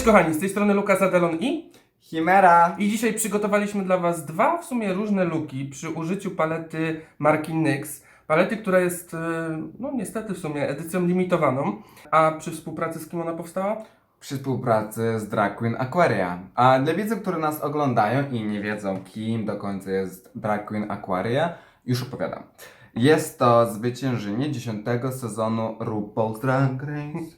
Cześć kochani, z tej strony Lukas Adelon i Chimera! i dzisiaj przygotowaliśmy dla Was dwa w sumie różne looki przy użyciu palety marki NYX. Palety, która jest, e, no niestety w sumie, edycją limitowaną. A przy współpracy z kim ona powstała? Przy współpracy z Drag Queen Aquaria. A dla widzów, które nas oglądają i nie wiedzą, kim do końca jest Drag Queen Aquaria, już opowiadam. Jest to zwyciężynie 10 sezonu RuPaul's Drag Race.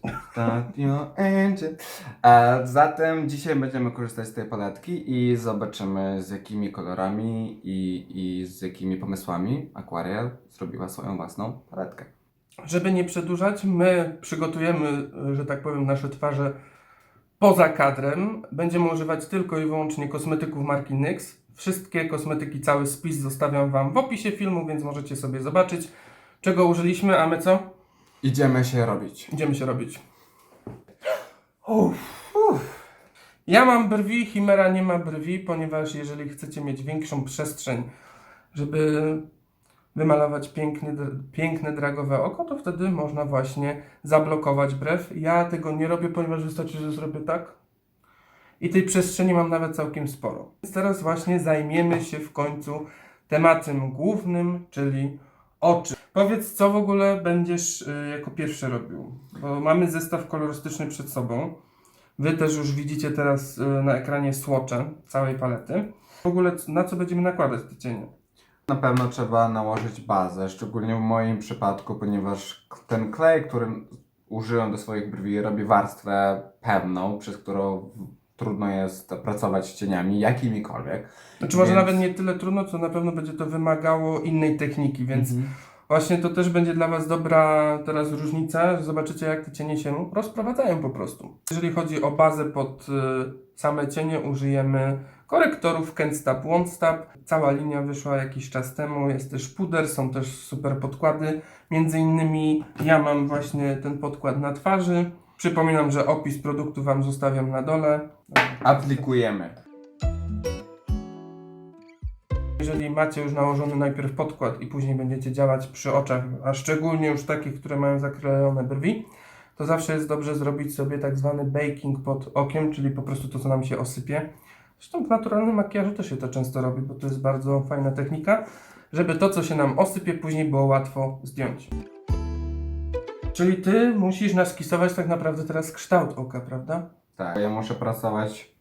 Your engine. A zatem dzisiaj będziemy korzystać z tej paletki i zobaczymy z jakimi kolorami i, i z jakimi pomysłami Aquaria zrobiła swoją własną paletkę. Żeby nie przedłużać, my przygotujemy, że tak powiem, nasze twarze poza kadrem. Będziemy używać tylko i wyłącznie kosmetyków marki NYX. Wszystkie kosmetyki, cały spis zostawiam Wam w opisie filmu, więc możecie sobie zobaczyć, czego użyliśmy, a my co? Idziemy się robić. Idziemy się robić. Uff, uff. Ja mam brwi, Chimera nie ma brwi, ponieważ jeżeli chcecie mieć większą przestrzeń, żeby wymalować piękny, piękne dragowe oko, to wtedy można właśnie zablokować brew. Ja tego nie robię, ponieważ wystarczy, że zrobię tak. I tej przestrzeni mam nawet całkiem sporo. Więc teraz właśnie zajmiemy się w końcu tematem głównym, czyli oczy. Powiedz, co w ogóle będziesz y, jako pierwszy robił? Bo mamy zestaw kolorystyczny przed sobą. Wy też już widzicie teraz y, na ekranie słocze całej palety. W ogóle na co będziemy nakładać te cienie? Na pewno trzeba nałożyć bazę, szczególnie w moim przypadku, ponieważ ten klej, który użyłem do swoich brwi, robi warstwę pewną, przez którą trudno jest pracować z cieniami, jakimikolwiek. Znaczy może Więc- nawet nie tyle trudno, co na pewno będzie to wymagało innej techniki, więc Mhm. właśnie to też będzie dla Was dobra teraz różnica, że zobaczycie jak te cienie się rozprowadzają po prostu. Jeżeli chodzi o bazę pod y, same cienie, użyjemy korektorów Kenstab Wondstab. Cała linia wyszła jakiś czas temu, jest też puder, są też super podkłady. Między innymi ja mam właśnie ten podkład na twarzy. Przypominam, że opis produktu Wam zostawiam na dole. Aplikujemy. Jeżeli macie już nałożony najpierw podkład i później będziecie działać przy oczach, a szczególnie już takich, które mają zaklejone brwi, to zawsze jest dobrze zrobić sobie tak zwany baking pod okiem, czyli po prostu to, co nam się osypie. Zresztą w naturalnym makijażu też się to często robi, bo to jest bardzo fajna technika, żeby to, co się nam osypie, później było łatwo zdjąć. Czyli ty musisz naskisować tak naprawdę teraz kształt oka, prawda? Tak, ja muszę pracować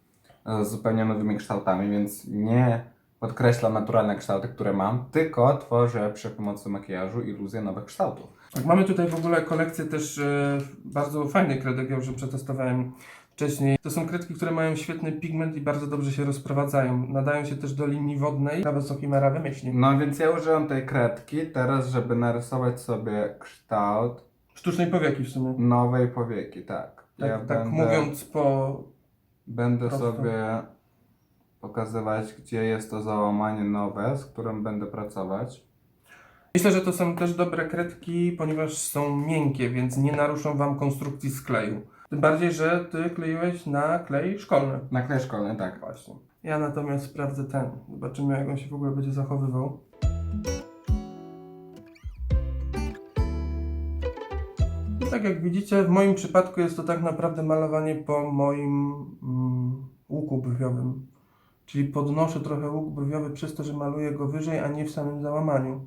e, z zupełnie nowymi kształtami, więc nie podkreślam naturalne kształty, które mam, tylko tworzę przy pomocy makijażu iluzję nowych kształtów. Tak, mamy tutaj w ogóle kolekcję też e, bardzo fajnych kredek, ja już je przetestowałem wcześniej. To są kredki, które mają świetny pigment i bardzo dobrze się rozprowadzają. Nadają się też do linii wodnej, nawet co Chimera wymyśli. No więc ja użyłem tej kredki teraz, żeby narysować sobie kształt Sztucznej powieki w sumie. nowej powieki, tak. Tak, ja tak będę, mówiąc po... będę sobie pokazywać, gdzie jest to załamanie nowe, z którym będę pracować. Myślę, że to są też dobre kredki, ponieważ są miękkie, więc nie naruszą Wam konstrukcji skleju. Tym bardziej, że Ty kleiłeś na klej szkolny. Na klej szkolny, tak. Właśnie. Ja natomiast sprawdzę ten. Zobaczymy, jak on się w ogóle będzie zachowywał. Tak jak widzicie, w moim przypadku jest to tak naprawdę malowanie po moim mm, łuku brwiowym. Czyli podnoszę trochę łuk brwiowy przez to, że maluję go wyżej, a nie w samym załamaniu.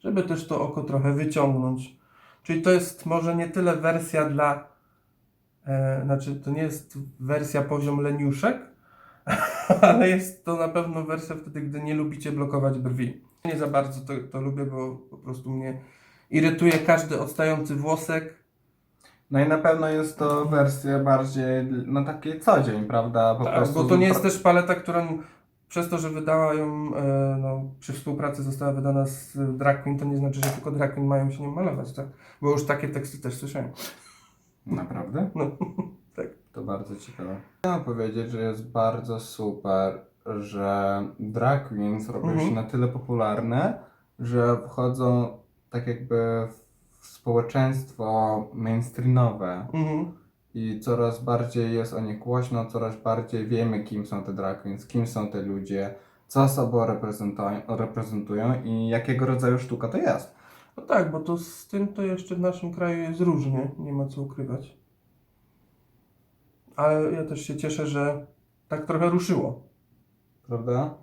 Żeby też to oko trochę wyciągnąć. Czyli to jest może nie tyle wersja dla. E, znaczy, to nie jest wersja poziom leniuszek, ale jest to na pewno wersja wtedy, gdy nie lubicie blokować brwi. Nie za bardzo to, to lubię, bo po prostu mnie irytuje każdy odstający włosek. No i na pewno jest to wersja bardziej, no taki co dzień, prawda? Po Tak, bo to nie jest też paleta, którą przez to, że wydała ją, e, no, przy współpracy została wydana z Drag Queen, to nie znaczy, że tylko Drag Queen mają się nią malować, tak? Bo już takie teksty też słyszałem. Naprawdę? No, tak. To bardzo ciekawe. Chciałem powiedzieć, że jest bardzo super, że drag queens robią Mhm. się na tyle popularne, że wchodzą tak jakby w społeczeństwo mainstreamowe Mhm. i coraz bardziej jest o nich głośno, coraz bardziej wiemy kim są te drag queens, kim są te ludzie, co sobą reprezentują, reprezentują i jakiego rodzaju sztuka to jest. No tak, bo to z tym to jeszcze w naszym kraju jest różnie, nie ma co ukrywać. ale ja też się cieszę, że tak trochę ruszyło. Prawda?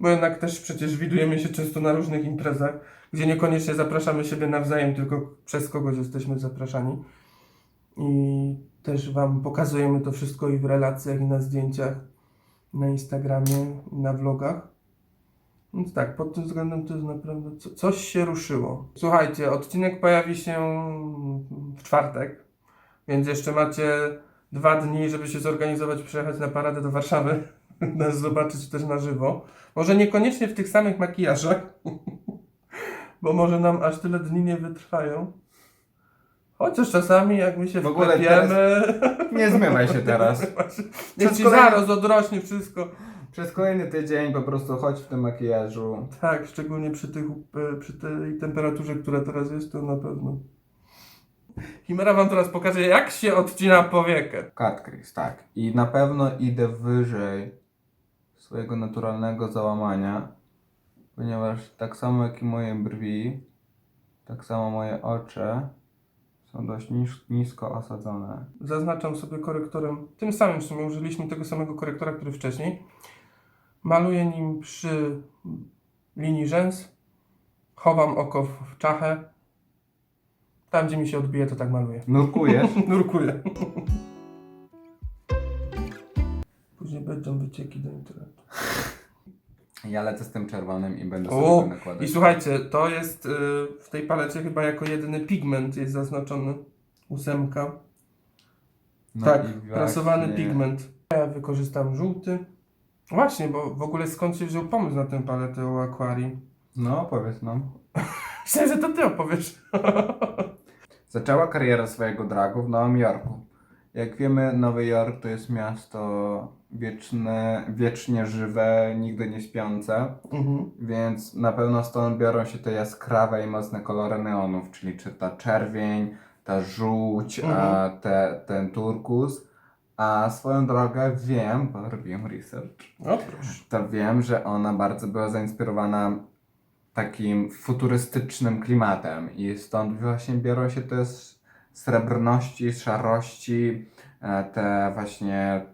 Bo jednak też przecież widujemy się często na różnych imprezach, gdzie niekoniecznie zapraszamy siebie nawzajem, tylko przez kogoś jesteśmy zapraszani. I też Wam pokazujemy to wszystko i w relacjach, i na zdjęciach, na Instagramie, i na vlogach. Więc tak, pod tym względem to jest naprawdę co, coś się ruszyło. Słuchajcie, odcinek pojawi się w czwartek, więc jeszcze macie dwa dni, żeby się zorganizować, przyjechać na paradę do Warszawy, nas zobaczyć też na żywo. Może niekoniecznie w tych samych makijażach, bo może nam aż tyle dni nie wytrwają. Chociaż czasami jak my się W ogóle wklepiemy, Nie zmywaj się teraz. niech ci kolejny- zaraz odrośnie wszystko. Przez kolejny tydzień po prostu chodź w tym makijażu. Tak, szczególnie przy, tych, e, przy tej temperaturze, która teraz jest, to na pewno. Chimera wam teraz pokaże, jak się odcina powiekę. Cut crease, tak. I na pewno idę wyżej swojego naturalnego załamania, ponieważ tak samo jak i moje brwi, tak samo moje oczy są dość nis- nisko osadzone. Zaznaczam sobie korektorem, tym samym w sumie użyliśmy tego samego korektora, który wcześniej. Maluję nim przy linii rzęs, chowam oko w w czachę. Tam, gdzie mi się odbije, to tak maluję. Nurkujesz? Nurkuję. Będą wycieki do internetu. Ja lecę z tym czerwonym i będę O, sobie go nakładać. I słuchajcie, to jest y, w tej palecie chyba jako jedyny pigment jest zaznaczony. Ósemka. No tak, i właśnie- prasowany pigment. Ja wykorzystam żółty. Właśnie, bo w ogóle skąd się wziął pomysł na tę paletę o akwarii? No, powiedz nam. Myślę, że to ty opowiesz. Zaczęła karierę swojego dragu w Nowym Jorku. Jak wiemy, Nowy Jork to jest miasto wieczne, wiecznie żywe, nigdy nie śpiące, mhm. więc na pewno stąd biorą się te jaskrawe i mocne kolory neonów, czyli czy ta czerwień, ta żółć, a Mhm. te, ten turkus. A swoją drogę wiem, bo robiłem research, O proszę. to wiem, że ona bardzo była zainspirowana takim futurystycznym klimatem i stąd właśnie biorą się te srebrności, szarości, e, te właśnie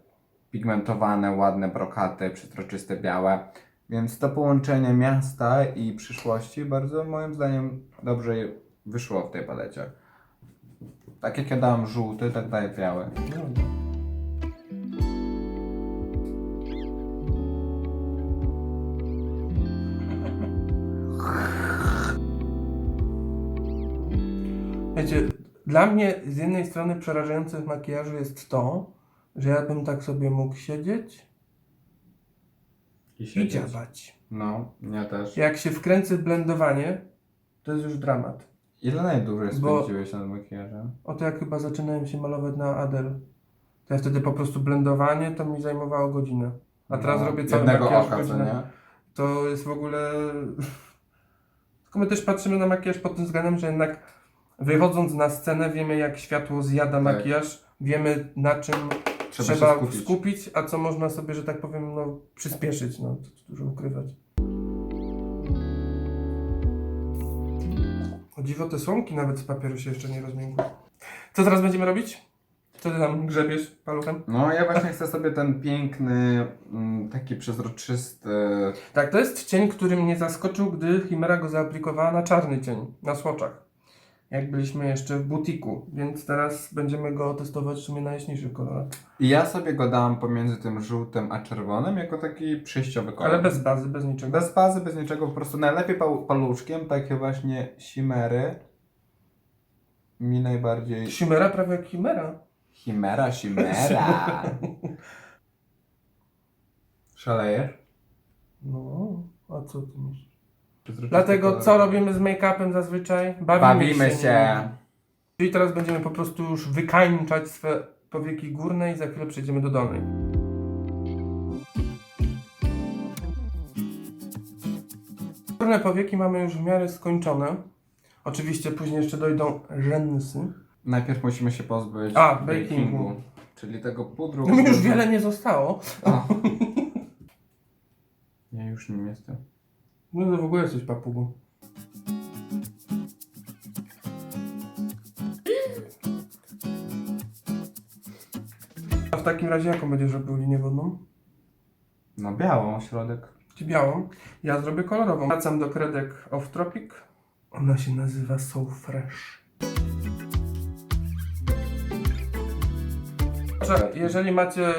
pigmentowane, ładne brokaty, przezroczyste białe. Więc to połączenie miasta i przyszłości bardzo moim zdaniem dobrze wyszło w tej palecie. Tak jak ja dałem żółty, tak daję biały. Wiecie, dla mnie z jednej strony przerażające w makijażu jest to, że ja bym tak sobie mógł siedzieć i dziabać. No, ja też. Jak się wkręcę w blendowanie, to jest już dramat. Ile najdłużej Bo- spędziłeś nad makijażem? Oto jak chyba zaczynałem się malować na Adel, to ja wtedy po prostu blendowanie to mi zajmowało godzinę. A teraz No, robię cały jednego makijaż oka, co godzinę. nie? To jest w ogóle... Tylko my też patrzymy na makijaż pod tym względem, że jednak wychodząc na scenę wiemy jak światło zjada makijaż, wiemy na czym Trzeba, się skupić. skupić, a co można sobie, że tak powiem, no, przyspieszyć, no, to, to dużo ukrywać. O dziwo, te słomki nawet z papieru się jeszcze nie rozmiękły. Co teraz będziemy robić? Co ty tam grzebiesz paluchem? No, ja właśnie chcę sobie ten piękny, mm, taki przezroczysty. Tak, to jest cień, który mnie zaskoczył, gdy Chimera go zaaplikowała na czarny cień, na słoczach. Jak byliśmy jeszcze w butiku, więc teraz będziemy go testować w sumie na jaśniejszych kolorach. I ja sobie go dałam pomiędzy tym żółtym a czerwonym, jako taki przejściowy kolor. Ale bez bazy, bez niczego. Bez bazy, bez niczego, po prostu najlepiej paluszkiem, takie właśnie chimery. Mi najbardziej. Chimera prawie jak Chimera. Chimera, chimera. Szalejesz? No, a co ty myślisz? Dlatego co robimy z make-upem zazwyczaj? Bawimy, Bawimy się. się. Czyli teraz będziemy po prostu już wykańczać swe powieki górne i za chwilę przejdziemy do dolnej. Górne powieki mamy już w miarę skończone. Oczywiście później jeszcze dojdą rzęsy. Najpierw musimy się pozbyć A, bakingu. Czyli tego pudru. No mi już wiele nie zostało. A. Ja już nim jestem. No to w ogóle jesteś papugą. A w takim razie jaką będziesz robił linię wodną? No białą środek. Czy białą? Ja zrobię kolorową. Wracam do kredek Off Tropic. Ona się nazywa So Fresh. Że Jeżeli macie,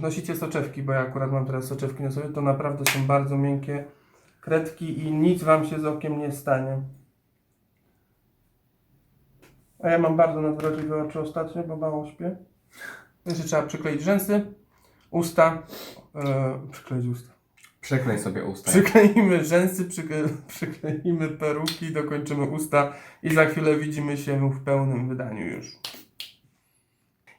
nosicie soczewki, bo ja akurat mam teraz soczewki na sobie, to naprawdę są bardzo miękkie kredki i nic wam się z okiem nie stanie. A ja mam bardzo nadwrażliwe oczy ostatnio, bo mało śpię. Jeszcze trzeba przykleić rzęsy, usta, e, przykleić usta. Przyklej sobie usta. Przykleimy rzęsy, przykle, przykleimy peruki, dokończymy usta i za chwilę widzimy się w pełnym wydaniu już.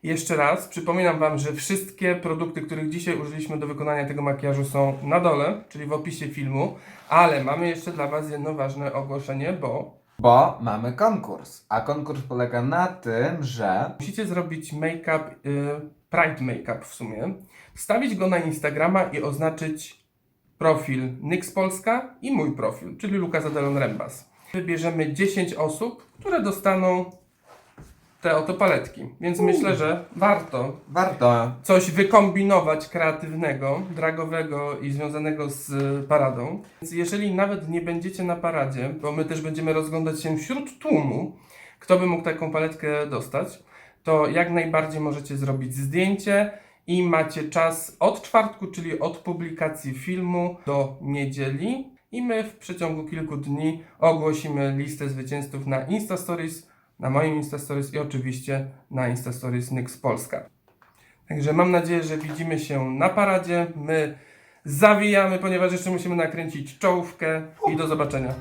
Jeszcze raz przypominam Wam, że wszystkie produkty, których dzisiaj użyliśmy do wykonania tego makijażu są na dole, czyli w opisie filmu, ale mamy jeszcze dla Was jedno ważne ogłoszenie, bo Bo mamy konkurs. A konkurs polega na tym, że musicie zrobić make-up, y, Pride Makeup w sumie, wstawić go na Instagrama i oznaczyć profil Nyx Polska i mój profil, czyli Lukas Adelon Rembas. Wybierzemy 10 osób, które dostaną te oto paletki, więc myślę, że warto warto. coś wykombinować kreatywnego, dragowego i związanego z paradą. Więc jeżeli nawet nie będziecie na paradzie, bo my też będziemy rozglądać się wśród tłumu, kto by mógł taką paletkę dostać, to jak najbardziej możecie zrobić zdjęcie i macie czas od czwartku, czyli od publikacji filmu do niedzieli. I my w przeciągu kilku dni ogłosimy listę zwycięzców na Instastories, na moim Instastories i oczywiście na Instastories Nyx Polska. Także mam nadzieję, że widzimy się na paradzie. My zawijamy, ponieważ jeszcze musimy nakręcić czołówkę i do zobaczenia.